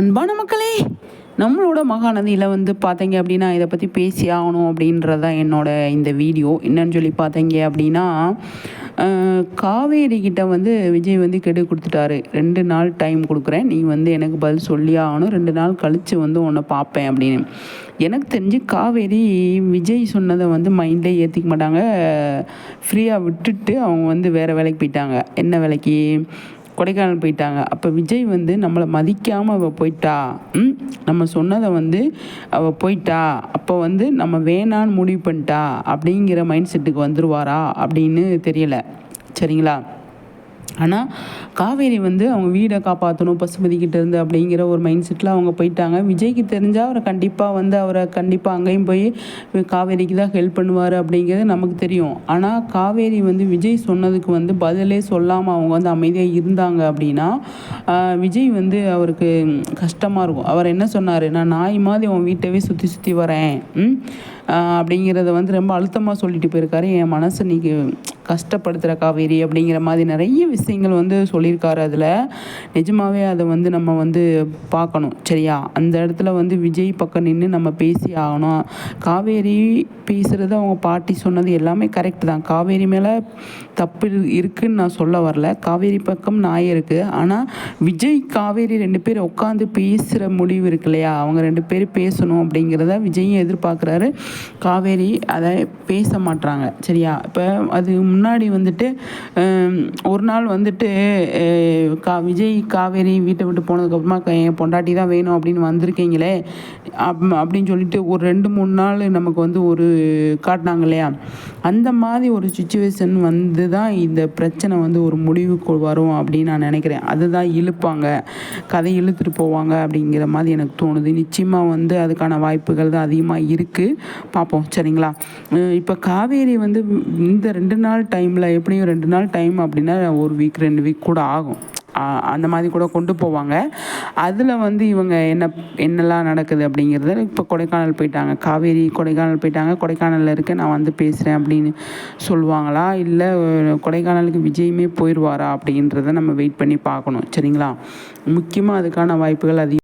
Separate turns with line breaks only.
அன்பான மக்களே நம்மளோட மகாநதியில் வந்து பார்த்தீங்க அப்படின்னா இதை பற்றி பேசி ஆகணும் அப்படின்றது தான் என்னோட இந்த வீடியோ. என்னன்னு சொல்லி பார்த்தீங்க அப்படின்னா காவேரி கிட்ட வந்து விஜய் வந்து கெடு கொடுத்துட்டாரு. ரெண்டு நாள் டைம் கொடுக்குறேன். நீ வந்து எனக்கு பதில் சொல்லி ஆகணும். ரெண்டு நாள் கழித்து வந்து உன்னை பார்ப்பேன் அப்படின்னு. எனக்கு தெரிஞ்சு காவேரி விஜய் சொன்னதை வந்து மைண்டில் ஏற்றிக்க மாட்டாங்க. ஃப்ரீயாக விட்டுட்டு அவங்க வந்து வேறு வேலைக்கு போயிட்டாங்க. என்ன வேலைக்கு? கொடைக்கானல் போயிட்டாங்க. அப்போ விஜய் வந்து நம்மளை மதிக்காமல் அவள் போயிட்டா? ம்? நம்ம சொன்னதை வந்து அவள் போயிட்டா? அப்போ வந்து நம்ம வேணான்னு முடிவு பண்ணிட்டா? அப்படிங்கிற மைண்ட் செட்டுக்கு வந்துடுவாரா அப்படின்னு தெரியலை. சரிங்களா? ஆனால் காவேரி வந்து அவங்க வீடை காப்பாற்றணும் பசுபதிக்கிட்ட இருந்து அப்படிங்கிற ஒரு மைண்ட் செட்டில் அவங்க போயிட்டாங்க. விஜய்க்கு தெரிஞ்சால் அவரை கண்டிப்பாக வந்து அவரை கண்டிப்பாக அங்கேயும் போய் காவேரிக்கு தான் ஹெல்ப் பண்ணுவார் அப்படிங்கிறது நமக்கு தெரியும். ஆனால் காவேரி வந்து விஜய் சொன்னதுக்கு வந்து பதிலே சொல்லாமல் அவங்க வந்து அமைதியாக இருந்தாங்க அப்படின்னா விஜய் வந்து அவருக்கு கஷ்டமாக இருக்கும். அவர் என்ன சொன்னார்? நான் நாய் மாதிரி அவன் வீட்டவே சுற்றி சுற்றி வரேன். ம்? அப்படிங்கிறத வந்து ரொம்ப அழுத்தமாக சொல்லிட்டு போயிருக்காரு. என் மனசை நீங்கள் கஷ்டப்படுத்துகிற காவேரி அப்படிங்கிற மாதிரி நிறைய விஷயங்கள் வந்து சொல்லியிருக்காரு அதில். நிஜமாகவே அதை வந்து நம்ம வந்து பார்க்கணும் சரியா? அந்த இடத்துல வந்து விஜய் பக்கம் நின்று நம்ம பேசி ஆகணும். காவேரி பேசுகிறது அவங்க பாட்டி சொன்னது எல்லாமே கரெக்ட் தான். காவேரி மேலே தப்பு இருக்குதுன்னு இருக்குன்னு நான் சொல்ல வரல. காவேரி பக்கம் நாய் இருக்குது ஆனால் விஜய் காவேரி ரெண்டு பேர் உட்காந்து பேசுகிற முடிவு இருக்கு இல்லையா? அவங்க ரெண்டு பேர் பேசணும் அப்படிங்கிறத விஜயும் எதிர்பார்க்குறாரு. காவேரி அதை பேச மாட்டுறாங்க சரியா? இப்போ அது முன்னாடி வந்துட்டு ஒரு நாள் வந்துட்டு கா விஜய் காவேரி வீட்டை விட்டு போனதுக்கப்புறமா என் பொண்டாட்டி தான் வேணும் அப்படின்னு வந்திருக்கீங்களே அப் அப்படின்னு சொல்லிட்டு ஒரு ரெண்டு மூணு நாள் நமக்கு வந்து ஒரு காட்டினாங்க இல்லையா? அந்த மாதிரி ஒரு சுச்சுவேஷன் வந்து தான் இந்த பிரச்சனை வந்து ஒரு முடிவுக்கு வரும் அப்படின்னு நான் நினைக்கிறேன். அதுதான் இழுப்பாங்க. கதை இழுத்துட்டு போவாங்க அப்படிங்கிற மாதிரி எனக்கு தோணுது. நிச்சயமாக வந்து அதுக்கான வாய்ப்புகள் தான் அதிகமாக இருக்குது பார்ப்போம் சரிங்களா? இப்போ காவேரி வந்து இந்த ரெண்டு நாள் டைமில் எப்படியும் ரெண்டு நாள் டைம் அப்படின்னா ஒரு வீக் ரெண்டு வீக் கூட ஆகும். அந்த மாதிரி கூட கொண்டு போவாங்க. அதில் வந்து இவங்க என்ன என்னெல்லாம் நடக்குது அப்படிங்கிறத இப்போ கொடைக்கானல் போயிட்டாங்க. காவேரி கொடைக்கானல் போயிட்டாங்க. கொடைக்கானலில் இருக்க நான் வந்து பேசுகிறேன் அப்படின்னு சொல்லுவாங்களா? இல்லை கொடைக்கானலுக்கு விஜயுமே போயிடுவாரா அப்படின்றத நம்ம வெயிட் பண்ணி பார்க்கணும் சரிங்களா? முக்கியமாக அதுக்கான வாய்ப்புகள் அதிகம்